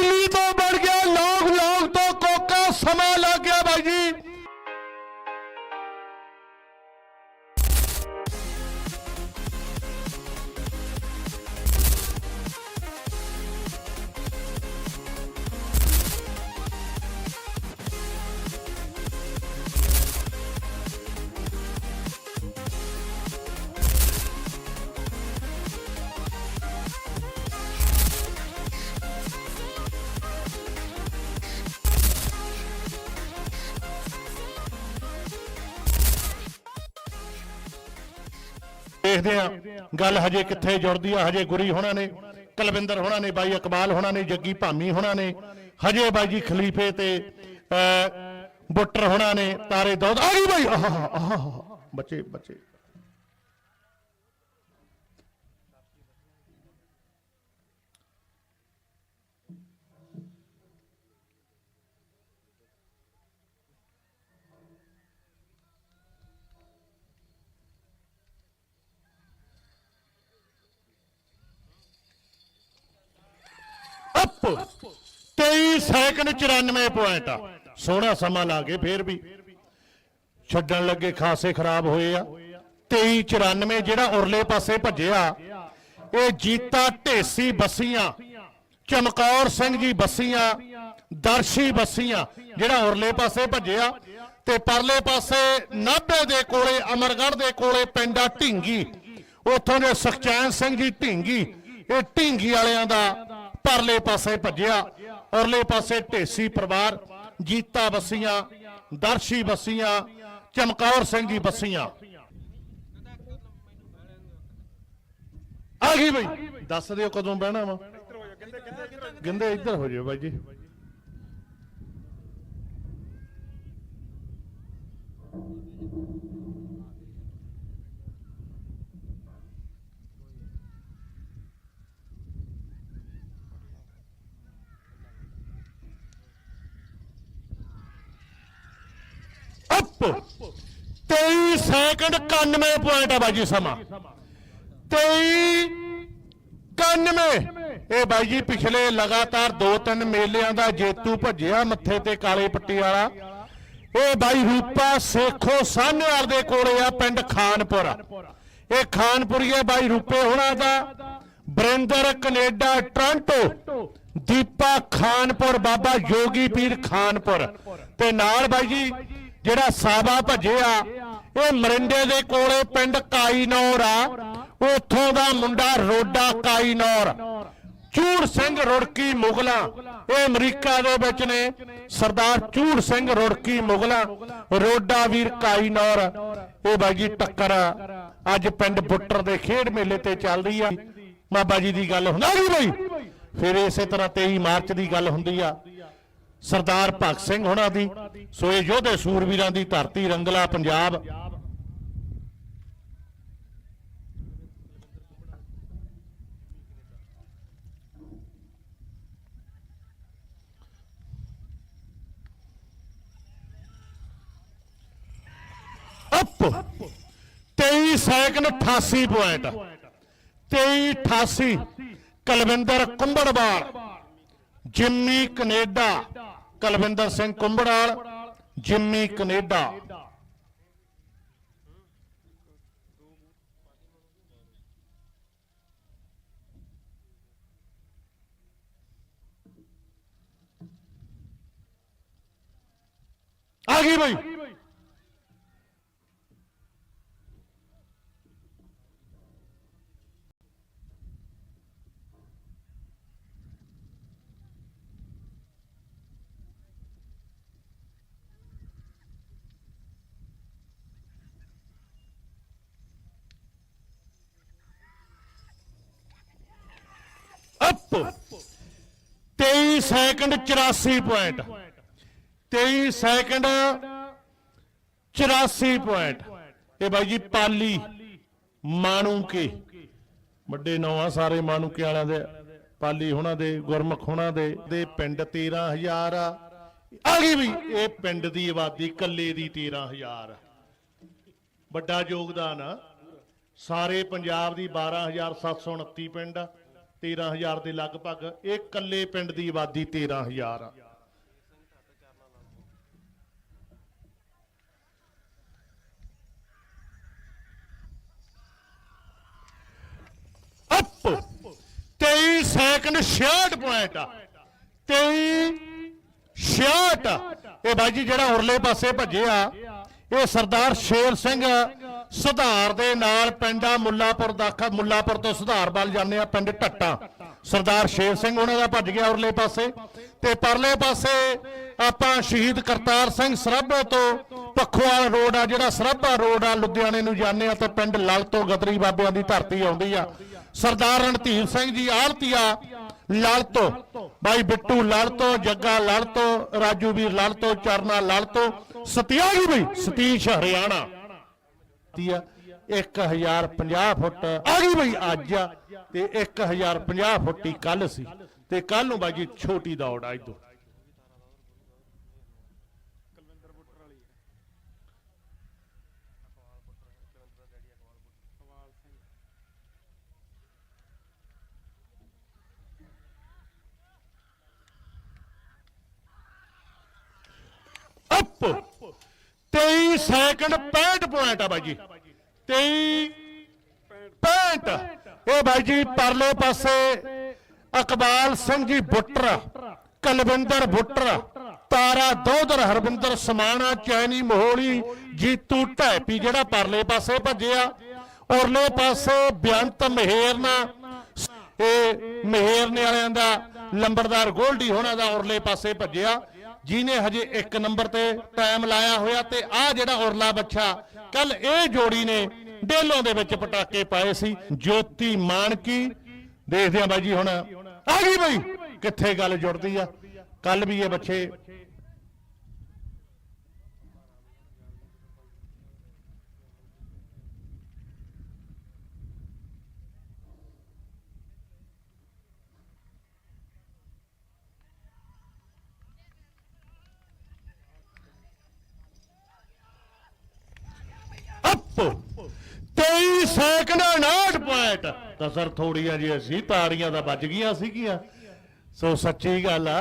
believer ਦੇਖਦੇ ਆ ਗੱਲ ਹਜੇ ਕਿੱਥੇ ਜੁੜਦੀ ਆ? ਹਜੇ ਗੁਰੀ ਹੋਣਾ ਨੇ ਕਲਵਿੰਦਰ ਹੋਣਾ ਨੇ ਬਾਈ ਇਕਬਾਲ ਹੋਣਾ ਨੇ ਜੱਗੀ ਭਾਮੀ ਹੋਣਾ ਨੇ ਹਜੇ ਬਾਈ ਜੀ ਖਲੀਫੇ ਤੇ ਅਹ, ਬੁੱਟਰ ਹੋਣਾ ਨੇ ਤਾਰੇ ਦੌਦ ਆ ਗਈ ਬਾਈ। ਆਹ, ਬੱਚੇ ਬੱਚੇ ਅਪ 23 ਸੈਕਿੰਡ 94 ਪੁਆਇੰਟ ਆ। ਸੋਹਣਾ ਸਮਾਂ ਲਾ ਕੇ ਫੇਰ ਵੀ। ਛੱਡਣ ਲੱਗੇ ਖਾਸੇ ਖਰਾਬ ਹੋਏ ਆ। 23 94 ਜਿਹੜਾ ਉਰਲੇ ਪਾਸੇ ਭੱਜਿਆ, ਇਹ ਜੀਤਾ ਢੇਸੀ ਬੱਸੀਆਂ, ਚਮਕੌਰ ਸਿੰਘ ਜੀ ਬੱਸੀਆਂ, ਦਰਸ਼ੀ ਬੱਸੀਆਂ, ਜਿਹੜਾ ਉਰਲੇ ਪਾਸੇ ਭੱਜਿਆ ਤੇ ਪਰਲੇ ਪਾਸੇ ਨਾਭੇ ਦੇ ਕੋਲੇ, ਅਮਰਗੜ੍ਹ ਦੇ ਕੋਲੇ ਪਿੰਡਾ ਢਿੰਗੀ। ਉੱਥੋਂ ਦੇ ਸੁਖਚੈਨ ਸਿੰਘ ਜੀ ਢਿੰਗੀ। ਇਹ ਢਿੰਗੀ ਵਾਲਿਆਂ ਦਾ ਪਰਲੇ ਪਾਸੇ ਭੱਜਿਆ, ਉਰਲੇ ਪਾਸੇ ਢੇਸੀ ਪਰਿਵਾਰ, ਜੀਤਾ ਬੱਸੀਆਂ, ਦਰਸ਼ੀ ਬੱਸੀਆਂ, ਚਮਕੌਰ ਸਿੰਘ ਜੀ ਬੱਸੀਆਂ। ਆ ਗਈ ਬਈ। ਦੱਸ ਦਿਓ ਕਦੋਂ ਬਹਿਣਾ ਵਾ। ਗਿੰਦੇ ਇੱਧਰ ਹੋ ਜਾਓ ਬਾਈ ਜੀ ਅਪ 23 ਸੈਕਿੰਡ 91 ਪੁਆਇੰਟ ਆ ਬਾਜੀ ਸਮਾਂ। 23 91 ਇਹ ਬਾਈ ਜੀ ਪਿਛਲੇ ਲਗਾਤਾਰ 2-3 ਮੇਲਿਆਂ ਦਾ ਜੇਤੂ ਭੱਜਿਆ ਮੱਥੇ ਤੇ ਕਾਲੇ ਪੱਟੀ ਵਾਲਾ। ਇਹ ਬਾਈ ਰੂਪਾ ਸੇਖੋ ਸਾਹਨੇਵਾਲ ਦੇ ਕੋਲੇ ਆ ਪਿੰਡ ਖਾਨਪੁਰ। ਇਹ ਖਾਨਪੁਰੀਏ ਬਾਈ ਰੂਪੇ ਹੋਣਾ ਦਾ। Barinder Canada, Toronto. Deepa Khanpur, Baba Yogi Peer Khanpur. ਤੇ ਨਾਲ ਬਾਈ ਜੀ ਜਿਹੜਾ ਸਾਬਾ ਭੱਜਿਆ ਇਹ ਮਰਿੰਡੇ ਦੇ ਕੋਲੇ ਪਿੰਡ ਕਾਈਨੌਰ ਆ। ਉੱਥੋਂ ਦਾ ਮੁੰਡਾ ਰੋਡਾ ਕਾਈਨੌਰ। ਚੂੜ ਸਿੰਘ ਰੁੜਕੀ ਮੁਗਲਾ, ਇਹ ਅਮਰੀਕਾ ਦੇ ਵਿੱਚ ਨੇ। ਸਰਦਾਰ ਚੂੜ ਸਿੰਘ ਰੁੜਕੀ ਮੁਗਲਾ, ਰੋਡਾ ਵੀਰ ਕਾਈਨੌਰ। ਇਹ ਬਾਈ ਜੀ ਟੱਕਰ ਅੱਜ ਪਿੰਡ ਬੁੱਟਰ ਦੇ ਖੇਡ ਮੇਲੇ ਤੇ ਚੱਲ ਰਹੀ ਆ। ਬਾਬਾ ਜੀ ਦੀ ਗੱਲ ਹੁੰਦਾ ਨਹੀਂ ਬਈ। ਫਿਰ ਇਸੇ ਤਰ੍ਹਾਂ 23 ਮਾਰਚ ਦੀ ਗੱਲ ਹੁੰਦੀ ਆ। ਸਰਦਾਰ ਭਗਤ ਸਿੰਘ ਹੋਣਾ ਦੀ, ਸੋ ਇਹ ਯੋਧੇ ਸੂਰਵੀਰਾਂ ਦੀ ਧਰਤੀ ਰੰਗਲਾ Punjab. Up! 23 second 88 point. 23 88 Kalwinder Kumbarwal Jimmy Canada Kalwinder Singh Kumbarwal Jimmy Canada. ਆ ਗਈ ਬਈ। Up 23 second 84 point 23 second 84 point ਇਹ ਬਾਈ ਜੀ ਪਾਲੀ ਮਾਣੂਕੇ। ਵੱਡੇ ਨਾਂ ਆ ਸਾਰੇ ਮਾਣੂਕੇ ਵਾਲਿਆਂ ਦੇ। ਪਾਲੀ ਹੋਣਾ ਦੇ, ਗੁਰਮੁਖ ਹੋਣਾ ਦੇ ਦੇ ਪਿੰਡ 13000 ਆ ਆ ਗਈ ਵੀ, ਇਹ ਪਿੰਡ ਦੀ ਆਬਾਦੀ ਕੱਲੇ ਦੀ 13000 ਵੱਡਾ ਯੋਗਦਾਨ ਆ। ਸਾਰੇ ਪੰਜਾਬ ਦੀ 12729 ਪਿੰਡ ਆ। 13000 ਦੇ ਲਗਭਗ, ਇਹ ਕੱਲੇ ਪਿੰਡ ਦੀ ਆਬਾਦੀ 13000 ਆ। ਅਪ! 23 ਸੈਕਿੰਡ 66 ਪੁਆਇੰਟ ਆ। 23 66 ਇਹ ਬਾਈ ਜੀ ਜਿਹੜਾ ਉਰਲੇ ਪਾਸੇ ਭੱਜਿਆ ਇਹ ਸਰਦਾਰ ਸ਼ੇਰ ਸਿੰਘ ਸੁਧਾਰ ਦੇ ਨਾਲ ਪਿੰਡਾ ਮੁੱਲਾਪੁਰ ਦਾ ਮੁੱਲਾਪੁਰ ਤੋਂ ਸੁਧਾਰ ਵੱਲ ਜਾਂਦੇ ਆ ਪਿੰਡ ਟੱਟਾ। ਸਰਦਾਰ ਸ਼ੇਰ ਸਿੰਘ ਉਹਨਾਂ ਦਾ ਭੱਜ ਗਿਆ ਉਰਲੇ ਪਾਸੇ। ਤੇ ਪਰਲੇ ਪਾਸੇ ਆਪਾਂ ਸ਼ਹੀਦ ਕਰਤਾਰ ਸਿੰਘ ਸਰਾਭੇ ਤੋਂ ਪਖਵਾਲ ਰੋਡ ਆ, ਜਿਹੜਾ ਸਰਾਭਾ ਰੋਡ ਆ, ਲੁਧਿਆਣੇ ਨੂੰ ਜਾਂਦੇ ਆ ਤੇ ਪਿੰਡ ਲਲ ਤੋਂ ਗਦਰੀ ਬਾਬਿਆਂ ਦੀ ਧਰਤੀ ਆਉਂਦੀ ਆ। ਸਰਦਾਰ ਰਣਧੀਰ ਸਿੰਘ ਜੀ ਆਲਤੀਆ ਲਲ ਤੋਂ। ਬਾਈ ਬਿੱਟੂ ਲਲ ਤੋਂ, ਜੱਗਾ ਲਲ ਤੋਂ ਰਾਜੂ ਵੀਰ ਲਲ ਤੋਂ, ਚਰਨਾ ਲਲ ਤੋਂ ਸਤਿਆਗੀ ਬਈ ਸਤੀਸ਼ ਹਰਿਆਣਾ। ਤੀਆ 1050 ਫੁੱਟ ਆ ਗਈ ਬਈ ਅੱਜ ਆ। ਤੇ 1050 ਫੁੱਟ ਹੀ ਕੱਲ ਸੀ। ਤੇ ਕੱਲ ਨੂੰ ਬਾਈ ਜੀ ਛੋਟੀ ਦੌੜ ਆ ਇਦੋਂ ਅਪ! 23 ਸੈਕਿੰਡ 65 ਪੁਆਇੰਟ ਆ ਬਾਈ ਜੀ। 23 65 ਇਹ ਬਾਈ ਜੀ, ਪਰਲੇ ਪਾਸੇ ਅਕਬਾਲ ਸਿੰਘ ਜੀ ਬੁੱਟਰ, ਕਲਵਿੰਦਰ ਬੁੱਟਰ, ਤਾਰਾ ਦੋਦਰ ਹਰਵਿੰਦਰ ਸਮਾਣਾ, ਚੈਨੀ ਮੋਹਲੀ, ਜੀਤੂ ਢੈਪੀ ਜਿਹੜਾ ਪਰਲੇ ਪਾਸੇ ਭੱਜਿਆ ਔਰਲੇ ਪਾਸੇ ਬੇਅੰਤ ਮਹੇਰਨਾ ਇਹ ਮਹੇਰਨੇ ਵਾਲਿਆਂ ਦਾ, ਲੰਬੜਦਾਰ ਗੋਲਡੀ ਹੋਣਾ ਦਾ ਔਰਲੇ ਪਾਸੇ ਭੱਜਿਆ। ਜਿਹਨੇ ਹਜੇ ਇੱਕ ਨੰਬਰ ਤੇ ਟਾਈਮ ਲਾਇਆ ਹੋਇਆ ਤੇ ਆ ਜਿਹੜਾ ਔਰਲਾ ਬੱਚਾ, ਕੱਲ ਇਹ ਜੋੜੀ ਨੇ ਡੇਲੋਂ ਦੇ ਵਿੱਚ ਪਟਾਕੇ ਪਾਏ ਸੀ। ਜੋਤੀ ਮਾਨਕੀ, ਦੇਖਦੇ ਆ ਬਾਈ ਜੀ ਹੁਣ। ਆ ਗਈ ਬਾਈ, ਕਿੱਥੇ ਗੱਲ ਜੁੜਦੀ ਆ? ਕੱਲ ਵੀ ਇਹ ਬੱਚੇ ਅਪ 23 ਸੈਕਿੰਡ 59 ਪੁਆਇੰਟ। ਤਾਂ ਥੋੜੀਆਂ ਜੀ ਅਸੀਂ ਤਾੜੀਆਂ ਤਾਂ ਵੱਜ ਗਈਆਂ ਸੀਗੀਆਂ। ਸੋ ਸੱਚੀ ਗੱਲ ਆ,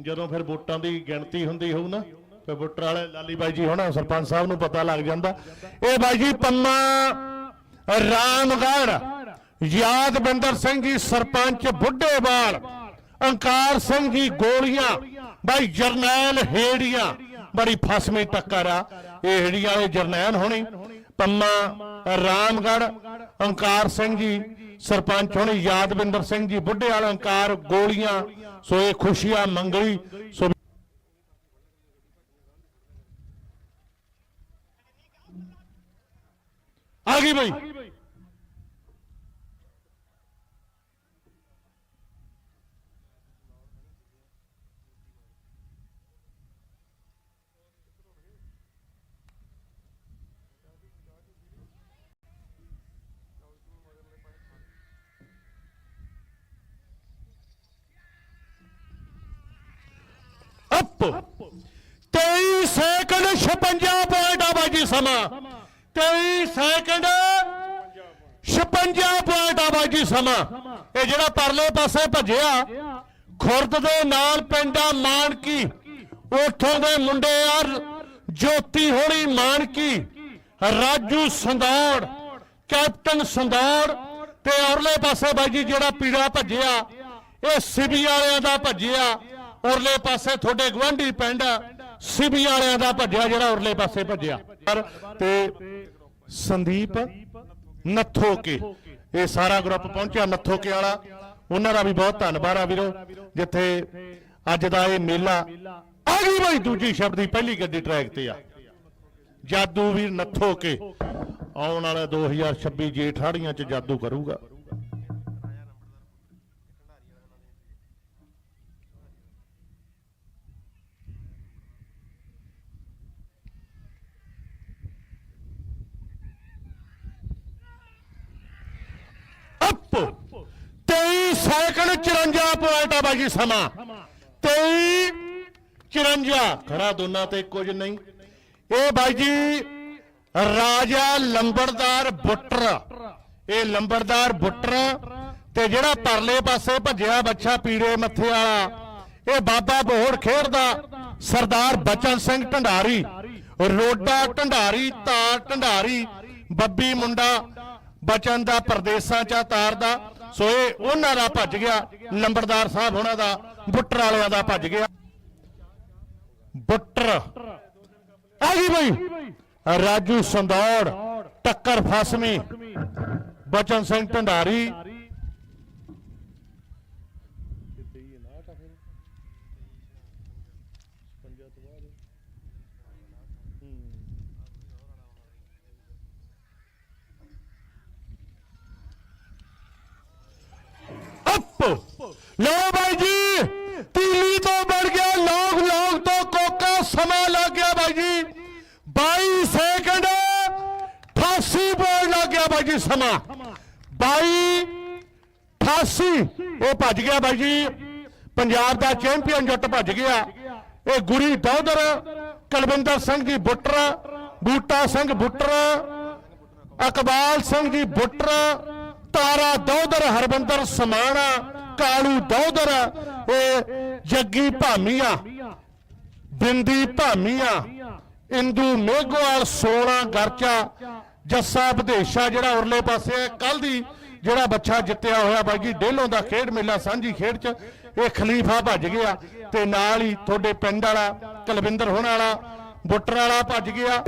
ਜਦੋਂ ਫਿਰ ਵੋਟਾਂ ਦੀ ਗਿਣਤੀ ਹੁੰਦੀ ਹੋਊ ਨਾ, ਫਿਰ ਵੋਟਰ ਵਾਲੇ ਲਾਲੀ ਬਾਈ ਜੀ ਹੋਣਾ, ਸਰਪੰਚ ਸਾਹਿਬ ਨੂੰ ਪਤਾ ਲੱਗ ਜਾਂਦਾ। ਇਹ ਬਾਈ ਜੀ ਪੰਮਾ ਰਾਮਗੜ ਯਾਦਵਿੰਦਰ ਸਿੰਘ ਜੀ ਸਰਪੰਚ ਬੁੱਢੇਵਾਲ ਅੰਕਾਰ ਸਿੰਘ ਜੀ ਗੋਲੀਆਂ, ਬਾਈ ਜਰਨੈਲ ਹੇੜੀਆਂ, ਬੜੀ ਫਸਮੀ ਟੱਕਰ ਆ। ਇਹ ਹੇੜੀ ਵਾਲੇ ਜਰਨੈਲ ਹੋਣੀ। ਪੰਮਾ ਰਾਮਗੜ ਅੰਕਾਰ ਸਿੰਘ ਜੀ, ਸਰਪੰਚ ਹੋਣੀ ਯਾਦਵਿੰਦਰ ਸਿੰਘ ਜੀ, ਬੁੱਢੇ ਵਾਲਾ ਅੰਕਾਰ ਗੋਲੀਆਂ, ਸੋ ਇਹ ਖੁਸ਼ੀਆਂ ਮੰਗਲੀ, ਸੋ ਆ ਗਈ ਬਈ। ਅਪ 23 ਸੈਕਿੰਡ 56 ਪੁਆਇੰਟ ਆ ਬਾਜੀ ਸਮਾਂ। 23 ਸੈਕਿੰਡ 56 ਪੁਆਇੰਟ ਆ ਬਾਜੀ ਸਮਾਂ। ਇਹ ਜਿਹੜਾ ਪਰਲੇ ਪਾਸੇ ਭੱਜਿਆ, ਖੁਰਦ ਦੇ ਨਾਲ ਪਿੰਡਾ ਮਾਨਕੀ। ਉੱਥੋਂ ਦੇ ਮੁੰਡੇ ਆ ਜੋਤੀ ਹੋਣੀ ਮਾਨਕੀ, ਰਾਜੂ ਸੰਦੌੜ, ਕੈਪਟਨ ਸੰਦੌੜ ਤੇ ਔਰਲੇ ਪਾਸੇ ਬਾਈ ਜੀ ਜਿਹੜਾ ਪੀੜਾ ਭੱਜਿਆ, ਇਹ ਸਿਬੀ ਵਾਲਿਆਂ ਦਾ ਭੱਜਿਆ। ਔਰਲੇ ਪਾਸੇ ਤੁਹਾਡੇ ਗਵਾਂਢੀ ਪਿੰਡ ਸਿਬੀ ਵਾਲਿਆਂ ਦਾ ਭੱਜਿਆ ਜਿਹੜਾ ਔਰਲੇ ਪਾਸੇ ਭੱਜਿਆ। ਤੇ ਸੰਦੀਪ ਨੱਥੋਕੇ, ਇਹ ਸਾਰਾ ਗਰੁੱਪ ਪਹੁੰਚਿਆ ਨੱਥੋਕੇ ਵਾਲਾ। ਉਹਨਾਂ ਦਾ ਵੀ ਬਹੁਤ ਧੰਨਵਾਦ ਆ ਵੀਰੋ, ਜਿੱਥੇ ਅੱਜ ਦਾ ਇਹ ਮੇਲਾ ਆ ਗਈ ਬਈ, ਦੂਜੀ ਸ਼ਬਦ ਦੀ ਪਹਿਲੀ ਗੱਡੀ ਟਰੈਕ ਤੇ ਆ। ਜਾਦੂ ਵੀਰ ਨੱਥੋ ਕੇ ਆਉਣ ਵਾਲਾ 2026 ਜੇਠ ਹਾੜੀਆਂ ਚ ਜਾਦੂ ਕਰੂਗਾ ਅਪ 23 ਸੈਕਿੰਡ 54 ਪੁਆਇੰਟ ਆ ਬਾਜੀ ਸਮਾਂ। 23 54 ਖੜਾ ਦੋਨਾਂ ਤੇ ਕੁਝ ਨਹੀਂ। ਇਹ ਬਾਈ ਰਾਜਾ ਲੰਬੜਦਾਰ ਬੁੱਟਰ। ਇਹ ਲੰਬੜਦਾਰ ਬੁੱਟਰ ਤੇ ਜਿਹੜਾ ਪਰਲੇ ਪਾਸੇ ਭੱਜਿਆ ਬੱਚਾ ਪੀੜੇ ਮੱਥੇ ਵਾਲਾ, ਇਹ ਬਾਬਾ ਬੋਹੜ ਖੇਡਦਾ, ਸਰਦਾਰ ਬਚਨ ਸਿੰਘ ਢੰਡਾਰੀ। ਰੋਡਾ ਢੰਡਾਰੀ ਤਾਰ ਢੰਡਾਰੀ, ਬੱਬੀ ਮੁੰਡਾ, ਬਚਨ ਦਾ ਪਰਦੇਸਾਂ ਚ ਤਾਰਦਾ ਸੋ ਇਹ ਉਹਨਾਂ ਦਾ ਭੱਜ ਗਿਆ ਲੰਬੜਦਾਰ ਸਾਹਿਬ ਉਹਨਾਂ ਦਾ ਬੁੱਟਰ ਵਾਲਿਆਂ ਦਾ ਭੱਜ ਗਿਆ। ਬੁੱਟਰ ਆ ਗਈ ਬਈ, ਰਾਜੂ ਸੰਦੌੜ, ਟੱਕਰ ਫਸਵੀਂ ਬਚਨ ਸਿੰਘ ਢੰਡਾਰੀ ਅਪ ਲਓ ਬਾਈ ਜੀ, ਤੀਲੀ ਤੋਂ ਬੜ ਗਿਆ ਲੋਕ ਲੋਕ ਤੋਂ ਕੋਕਾ, ਸਮਾਂ ਲੱਗ ਗਿਆ ਬਾਈ ਜੀ। 22 ਸੈਕਿੰਡ 88 ਬੋਲ ਲੱਗ ਗਿਆ ਬਾਈ ਜੀ ਸਮਾਂ। 22 88 ਇਹ ਭੱਜ ਗਿਆ ਬਾਈ ਜੀ। ਪੰਜਾਬ ਦਾ ਚੈਂਪੀਅਨ ਜੁੱਟ ਭੱਜ ਗਿਆ। ਇਹ ਗੁਰੀ ਦੌਦਰ ਕੁਲਵਿੰਦਰ ਸਿੰਘ ਜੀ ਬੁੱਟਰ, ਬੂਟਾ ਸਿੰਘ ਬੁੱਟਰ, ਅਕਬਾਲ ਸਿੰਘ ਜੀ ਬੁੱਟਰ, ਤਾਰਾ ਦੌਦਰ ਹਰਬੰਦਰ ਸਮਾਣਾ ਕਾਲੂ ਦੌਦਰ, ਇਹ ਜੱਗੀ ਭਾਮੀਆ, ਬਿੰਦੀ ਭਾਮੀਆ, ਇੰਦੂ ਮੇਘਵਾਲ 16 ਗਰਚਾ, ਜੱਸਾ ਵਿਦੇਸ਼ਾ ਜਿਹੜਾ ਉਰਲੇ ਪਾਸੇ ਕੱਲ ਦੀ ਜਿਹੜਾ ਬੱਚਾ ਜਿੱਤਿਆ ਹੋਇਆ ਬਾਈ ਜੀ, ਡੇਲੋਂ ਦਾ ਖੇਡ ਮੇਲਾ ਸਾਂਝੀ ਖੇਡ ਚ, ਇਹ ਖਲੀਫਾ ਭੱਜ ਗਿਆ ਤੇ ਨਾਲ ਹੀ ਤੁਹਾਡੇ ਪਿੰਡ ਵਾਲਾ, ਕਲਵਿੰਦਰ ਹੋਣ ਵਾਲਾ ਬੁੱਟਰ ਵਾਲਾ ਭੱਜ ਗਿਆ।